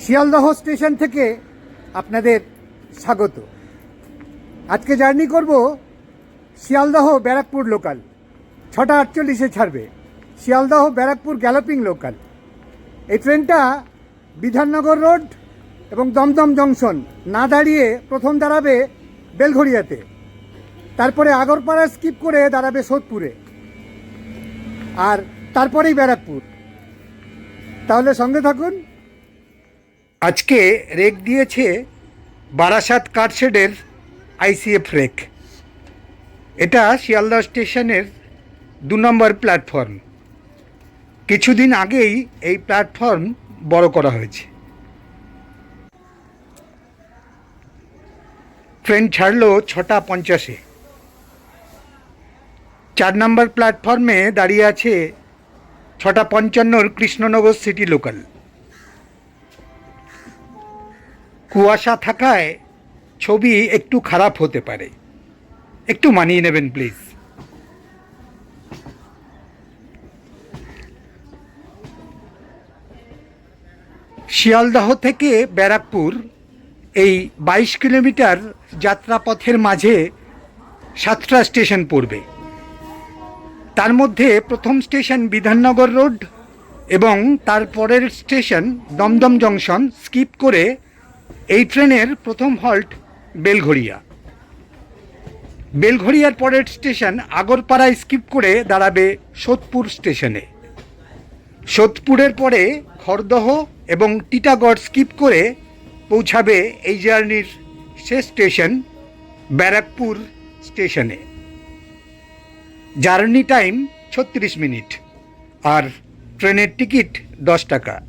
Sealdah station থেকে আপনাদের স্বাগত। আজকে জার্নি করব শিয়ালদহ ব্যারাকপুর লোকাল। ছটা আটচল্লিশে ছাড়বে। Sealdah Barrackpore galloping local. এই ট্রেনটা বিধাননগর রোড এবং দমদম জংশন না দাঁড়িয়ে প্রথম দাঁড়াবে বেলঘড়িয়াতে। তারপরে আগরপাড়া স্কিপ করে দাঁড়াবে সোদপুরে। আর তারপরেই ব্যারাকপুর। তাহলে সঙ্গে থাকুন। আজকে রেক দিয়েছে বারাসাত কারশেডের আইসিএফ রেক। এটা শিয়ালদা স্টেশনের দু নম্বর প্ল্যাটফর্ম। কিছুদিন আগেই এই প্ল্যাটফর্ম বড় করা হয়েছে। ট্রেন ছাড়লো ছটা পঞ্চাশে। চার নম্বর প্ল্যাটফর্মে দাঁড়িয়ে আছে ছটা পঞ্চান্নর কৃষ্ণনগর সিটি লোকাল। কুয়াশা থাকায় ছবি একটু খারাপ হতে পারে। একটু মানিয়ে নেবেন, প্লিজ। শিয়ালদহ থেকে ব্যারাকপুর, এই বাইশ কিলোমিটার যাত্রাপথের মাঝে সাতটা স্টেশন পড়বে। তার মধ্যে প্রথম স্টেশন বিধাননগর রোড এবং তারপরের স্টেশন দমদম জংশন স্কিপ করে এই ট্রেনের প্রথম হল্ট বেলঘড়িয়া। বেলঘড়িয়ার পরের স্টেশন আগরপাড়ায় স্কিপ করে দাঁড়াবে সোদপুর স্টেশনে। সোদপুরের পরে খড়দহ এবং টিটাগড় স্কিপ করে পৌঁছাবে এই জার্নির শেষ স্টেশন ব্যারাকপুর স্টেশনে। জার্নি টাইম ছত্রিশ মিনিট আর ট্রেনের টিকিট দশ টাকা।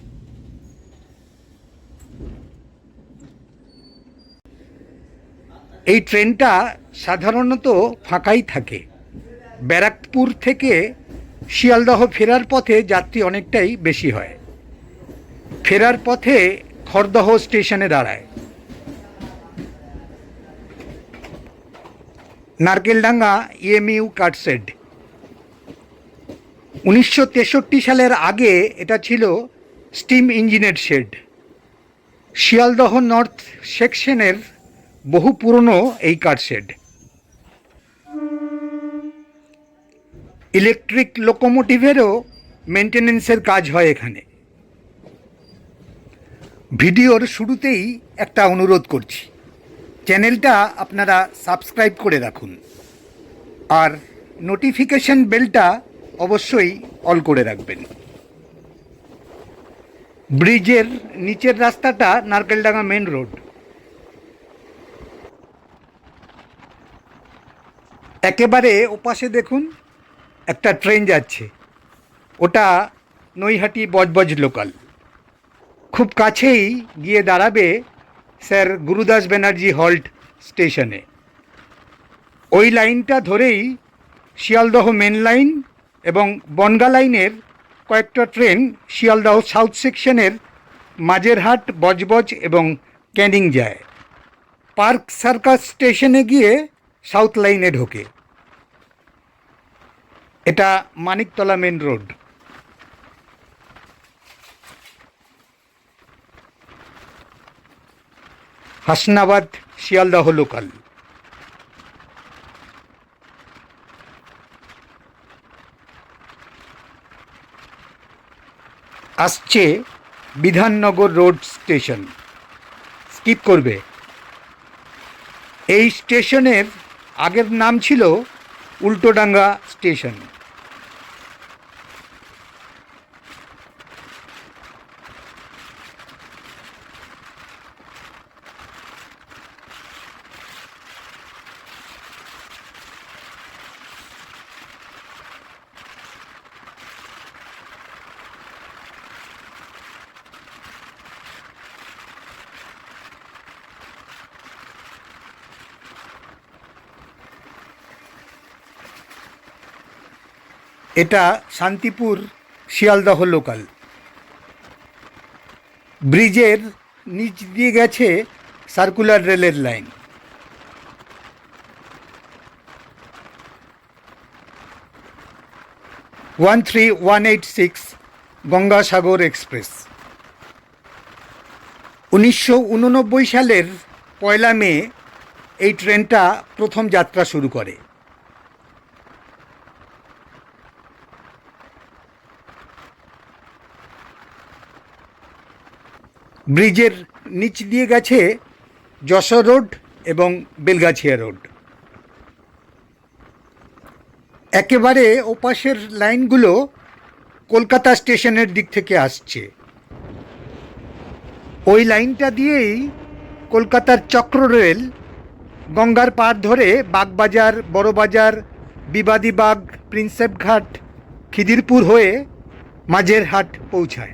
এই ট্রেনটা সাধারণত ফাঁকাই থাকে। ব্যারাকপুর থেকে শিয়ালদহ ফেরার পথে যাত্রী অনেকটাই বেশি হয়। ফেরার পথে খড়দহ স্টেশনে দাঁড়ায়। নারকেলডাঙ্গা ইএমইউ কাটসেড উনিশশো তেষট্টি সালের আগে এটা ছিল স্টিম ইঞ্জিনের শেড। শিয়ালদহ নর্থ সেকশনের বহু পুরনো এই কারশেড ইলেকট্রিক লোকোমোটিভেরও মেনটেনেন্সের কাজ হয় এখানে। ভিডিওর শুরুতেই একটা অনুরোধ করছি। চ্যানেলটা আপনারা সাবস্ক্রাইব করে রাখুন। আর নোটিফিকেশন বেলটা অবশ্যই অল করে রাখবেন। ব্রিজের নিচের রাস্তাটা নারকেলডাঙ্গা মেন রোড। একেবারে ওপাশে দেখুন, একটা ট্রেন যাচ্ছে। ওটা নৈহাটি বজবজ লোকাল। খুব কাছেই গিয়ে দাঁড়াবে স্যার গুরুদাস ব্যানার্জি হল্ট স্টেশনে। ওই লাইনটা ধরেই শিয়ালদহ মেন লাইন এবং বনগা লাইনের কয়েকটা ট্রেন শিয়ালদহ সাউথ সেকশনের মাঝেরহাট, বজবজ এবং ক্যানিং যায়। পার্ক সার্কাস স্টেশনে গিয়ে সাউথ লাইনে ঢোকে। এটা Maniktala main road. Hasnabad, Sealdah local আসছে বিধাননগর রোড স্টেশন। স্কিপ করবে। এই স্টেশনের আগের নাম ছিল উল্টোডাঙ্গা স্টেশন। এটা শান্তিপুর শিয়ালদহ লোকাল ব্রিজের নিচ দিয়ে গেছে সার্কুলার রেলের line one three one eight six Gangasagar express. উনিশশো উননব্বই সালের পয়লা মে এই ট্রেনটা প্রথম যাত্রা শুরু করে। ব্রিজের নিচ দিয়ে গেছে যশোর রোড এবং বেলগাছিয়া রোড। একেবারে ওপাশের লাইনগুলো কলকাতা স্টেশনের দিক থেকে আসছে। ওই লাইনটা দিয়েই কলকাতার চক্র রেল গঙ্গার পার ধরে বাগবাজার, বড়বাজার, বিবাদীবাগ, প্রিন্সেপঘাট, খিদিরপুর হয়ে মাঝের হাট পৌঁছায়।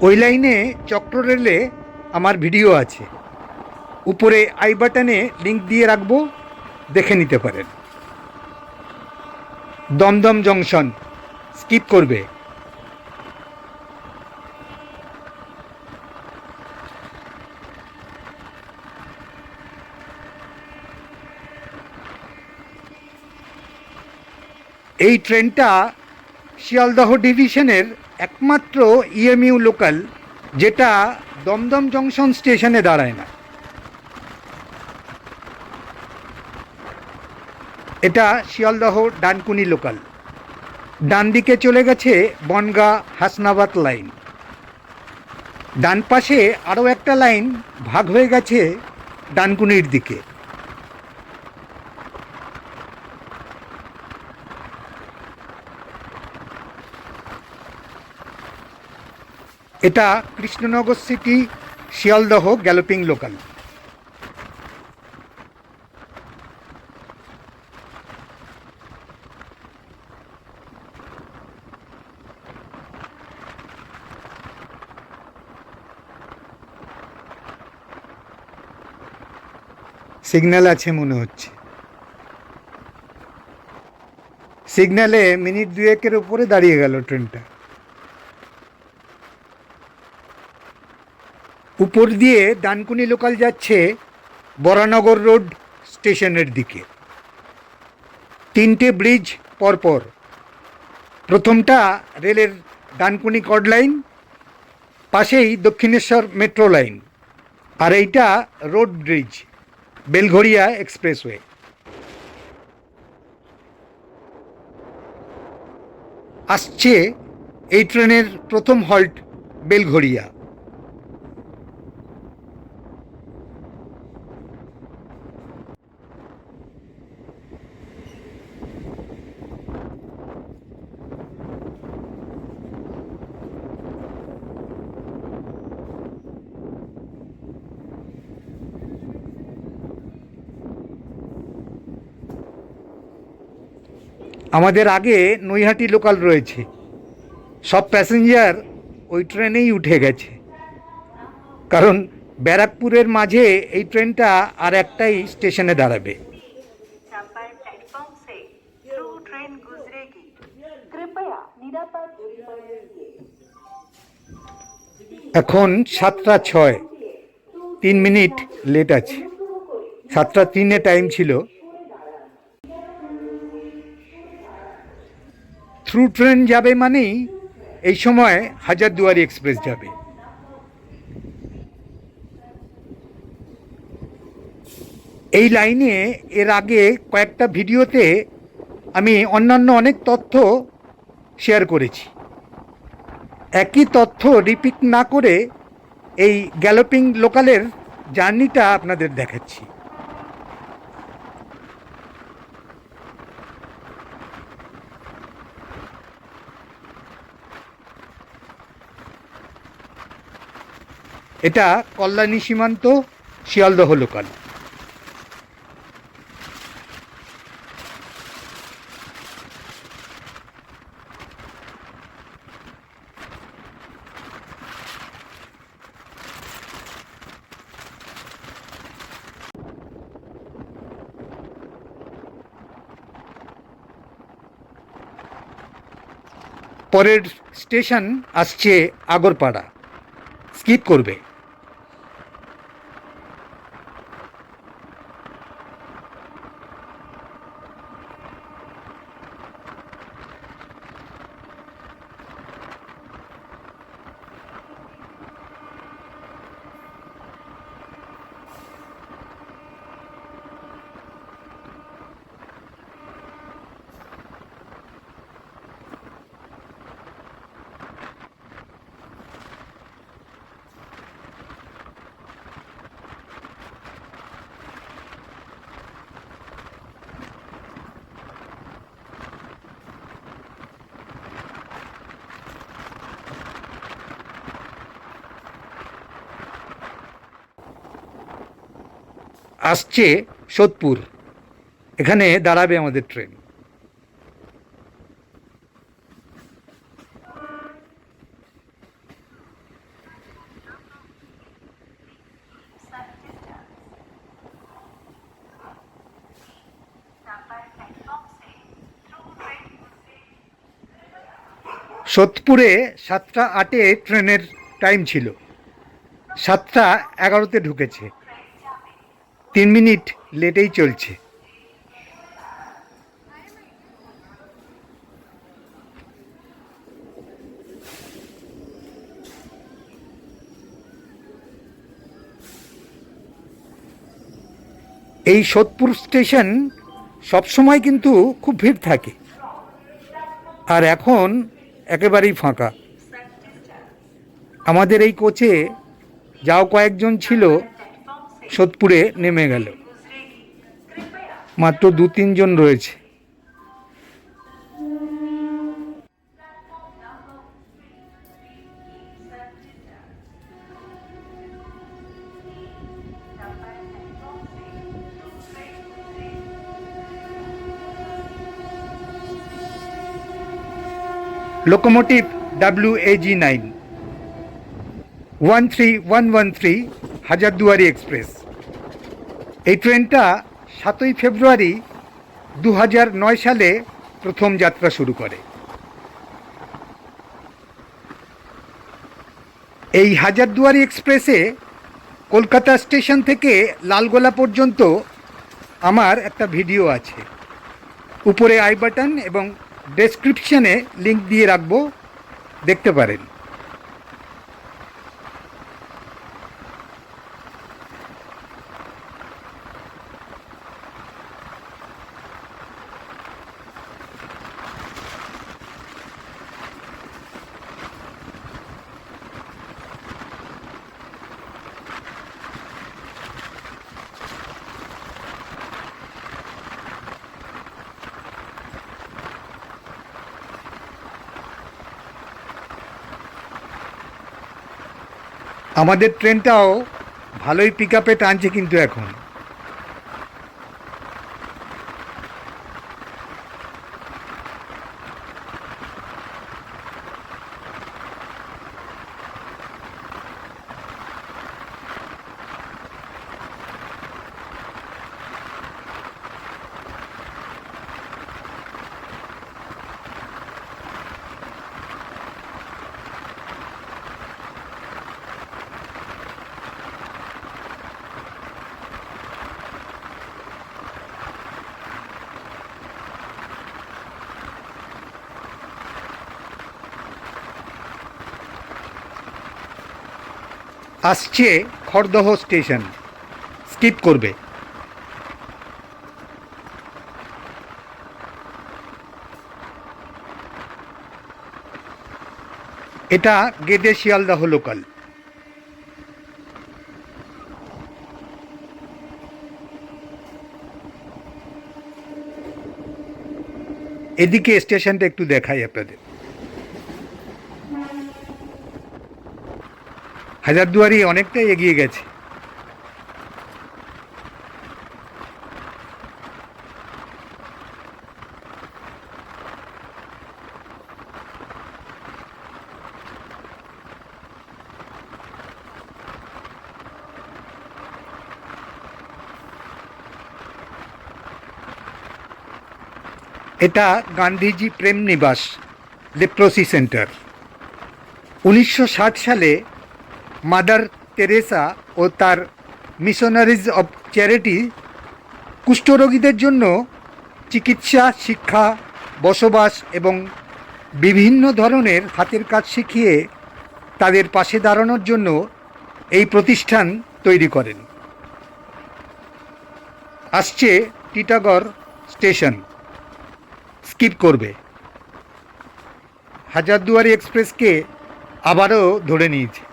ওই লাইনে চক্র রেলে আমার ভিডিও আছে। উপরে আই বাটনে লিংক দিয়ে রাখব, দেখে নিতে পারেন। দমদম জংশন, স্কিপ করবে। এই ট্রেনটা শিয়ালদহ ডিভিশনের একমাত্র ইএমইউ লোকাল যেটা দমদম জংশন স্টেশনে দাঁড়ায় না। এটা শিয়ালদহ ডানকুনি লোকাল ডান দিকে চলে গেছে বনগা হাসনাবাদ লাইন ডান পাশে আরও একটা লাইন ভাগ হয়ে গেছে ডানকুনির দিকে। এটা Krishnanagar city, Sealdah, galloping local. Signal আছে মনে হচ্ছে। সিগন্যালে মিনিট দুয়েকের উপরে দাঁড়িয়ে গেল ট্রেনটা। উপর দিয়ে ডানকুনি লোকাল যাচ্ছে বরানগর রোড স্টেশনের দিকে। তিনটে ব্রিজ পরপর। প্রথমটা রেলের ডানকুনি কড লাইন, পাশেই দক্ষিণেশ্বর মেট্রো লাইন। আর এইটা রোড ব্রিজ, বেলঘড়িয়া এক্সপ্রেসওয়ে। আসছে এই ট্রেনের প্রথম হল্ট বেলঘড়িয়া। আমাদের আগে নৈহাটি লোকাল রয়েছে। সব প্যাসেঞ্জার ওই ট্রেনেই উঠে গেছে। কারণ ব্যারাকপুরের মাঝে এই ট্রেনটা আর একটাই স্টেশনে দাঁড়াবে। এখন সাতটা ছয়। তিন মিনিট লেট আছে। সাতটা তিনে টাইম ছিল। থ্রু ট্রেন যাবে মানেই এই সময় হাজারদুয়ারি এক্সপ্রেস যাবে। এই লাইনে এর আগে কয়েকটা ভিডিওতে আমি অন্যান্য অনেক তথ্য শেয়ার করেছি। একই তথ্য রিপিট না করে এই গ্যালোপিং লোকালের জার্নিটা আপনাদের দেখাচ্ছি। এটা কল্যাণী সীমান্ত শিয়ালদহ লোকাল। পরের স্টেশন আসছে আগরপাড়া। স্কিপ করবে। আসছে সোদপুর। এখানে দাঁড়াবে আমাদের ট্রেন। সোদপুরে সাতটা আটে ট্রেনের টাইম ছিল। সাতটা এগারোতে ঢুকেছে। তিন মিনিট লেটেই চলছে। এই সোদপুর স্টেশন সবসময় কিন্তু খুব ভিড় থাকে। আর এখন একেবারেই ফাঁকা। আমাদের এই কোচে যাও কয়েকজন ছিল। সোদপুরে নেমে গেল। মাত্র দু তিনজন রয়েছে। Locomotive W AG nine, one three one one three Hazarduari express. এই ট্রেনটা সাতই ফেব্রুয়ারি দু নয় সালে প্রথম যাত্রা শুরু করে। এই হাজারদুয়ারি এক্সপ্রেসে কলকাতা স্টেশন থেকে লালগোলা পর্যন্ত আমার একটা ভিডিও আছে। উপরে আই বাটন এবং ডেসক্রিপশানে লিংক দিয়ে রাখব, দেখতে পারেন। আমাদের ট্রেনটাও ভালোই পিক আপে টানছে কিন্তু এখন। আসছে খড়দহ স্টেশন। স্কিপ করবে। এটা গেদে শিয়ালদহ লোকাল। এদিকে স্টেশনটা একটু দেখাই আপনাদের। হাজারদুয়ারি অনেকটাই এগিয়ে গেছে। এটা গান্ধীজি প্রেম নিবাস লেপ্রোসি সেন্টার উনিশশো ষাট সালে মাদার তেরেসা ও তার মিশনারিজ অব চ্যারিটি কুষ্ঠরোগীদের জন্য চিকিৎসা, শিক্ষা, বসবাস এবং বিভিন্ন ধরনের হাতের কাজ শিখিয়ে তাদের পাশে দাঁড়ানোর জন্য এই প্রতিষ্ঠান তৈরি করেন। আসছে টিটাগড় স্টেশন। স্কিপ করবে। হাজারদুয়ারি এক্সপ্রেসকে আবারও ধরে নিয়েছে।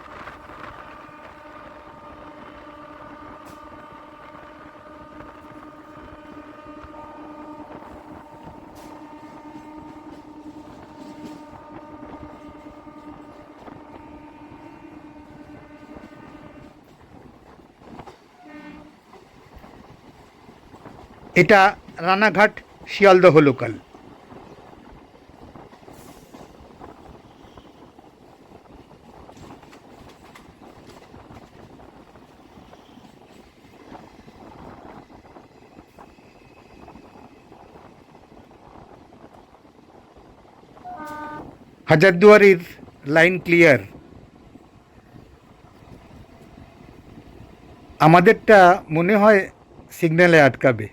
এটা রানাঘাট শিয়ালদহ লোকাল হাজারদুয়ারির লাইন ক্লিয়ার আমাদেরটা মনে হয় সিগন্যালে আটকাবে।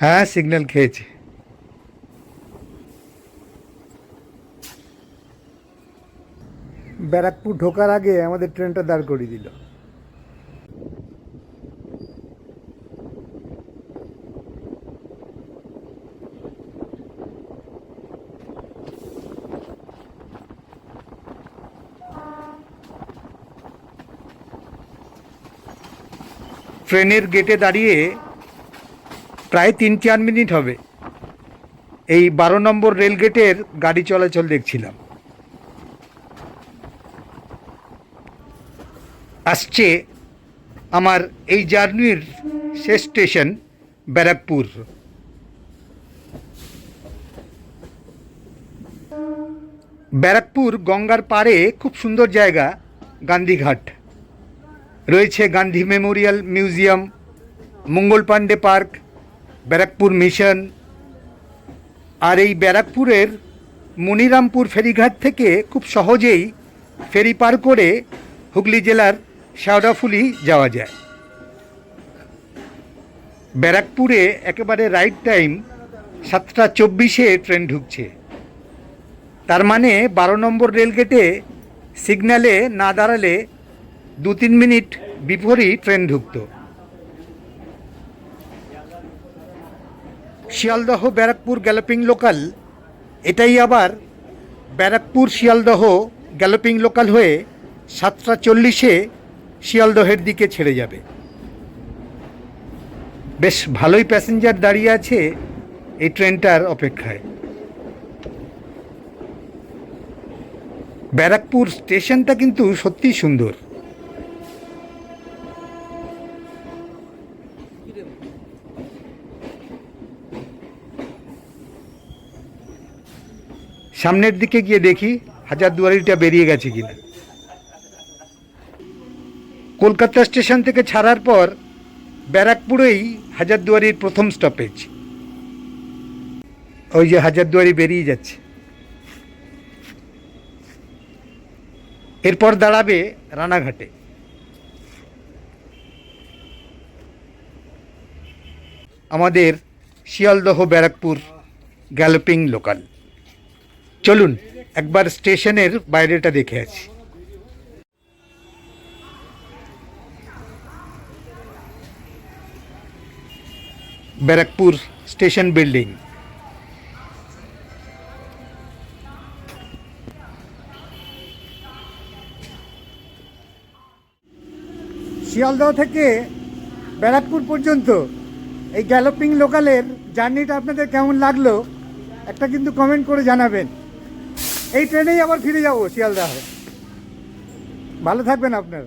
হ্যাঁ সিগন্যাল খেয়েছে। ব্যারাকপুর ঢোকার আগে আমাদের ট্রেনটা দাঁড় করিয়ে দিল। ট্রেনের গেটে দাঁড়িয়ে প্রায় তিন চার মিনিট হবে। এই বারো নম্বর রেল গেটের গাড়ি চলাচল দেখছিলাম। আসছে আমার এই জার্নির শেষ স্টেশন, ব্যারাকপুর। ব্যারাকপুর গঙ্গার পাড়ে খুব সুন্দর জায়গা, গান্ধীঘাট। রয়েছে Gandhi memorial museum, Mangal Pandey park Barrackpore mission. আর এই ব্যারাকপুরের মনিরামপুর ফেরিঘাট থেকে খুব সহজেই ফেরি পার করে হুগলি জেলার শেওড়াফুলি যাওয়া যায়। ব্যারাকপুরে একেবারে রাইট টাইম সাতটা চব্বিশে ট্রেন ঢুকছে। তার মানে বারো নম্বর রেলগেটে সিগন্যালে না দাঁড়ালে দু তিন মিনিট বিফোরই train ঢুকত। Sealdah, Barrackpore, galloping local. এটাই আবার ব্যারাকপুর, শিয়ালদহ, গ্যালোপিং লোকাল হয়ে সাতটা চল্লিশে শিয়ালদহের দিকে ছেড়ে যাবে। বেশ ভালোই প্যাসেঞ্জার দাঁড়িয়ে আছে এই ট্রেনটার অপেক্ষায়। ব্যারাকপুর স্টেশনটা কিন্তু সত্যিই সুন্দর। সামনের দিকে গিয়ে দেখি হাজারদুয়ারিটা বেরিয়ে গেছে কিনা। কলকাতা স্টেশন থেকে ছাড়ার পর ব্যারাকপুরেই হাজারদুয়ারির প্রথম স্টপেজ ওই যে হাজারদুয়ারি বেরিয়ে যাচ্ছে। এরপর দাঁড়াবে রানাঘাটে। আমাদের শিয়ালদহ ব্যারাকপুর গ্যালোপিং লোকাল চলুন, একবার স্টেশনের বাইরেটা দেখে আছি ব্যারাকপুর স্টেশন বিল্ডিং। শিয়ালদহ থেকে ব্যারাকপুর পর্যন্ত এই গ্যালোপিং লোকালের জার্নিটা আপনাদের কেমন লাগল, একটা কিন্তু কমেন্ট করে জানাবেন। এই ট্রেনেই আবার ফিরে যাব শিয়ালদাহ। ভালো থাকবেন আপনারা।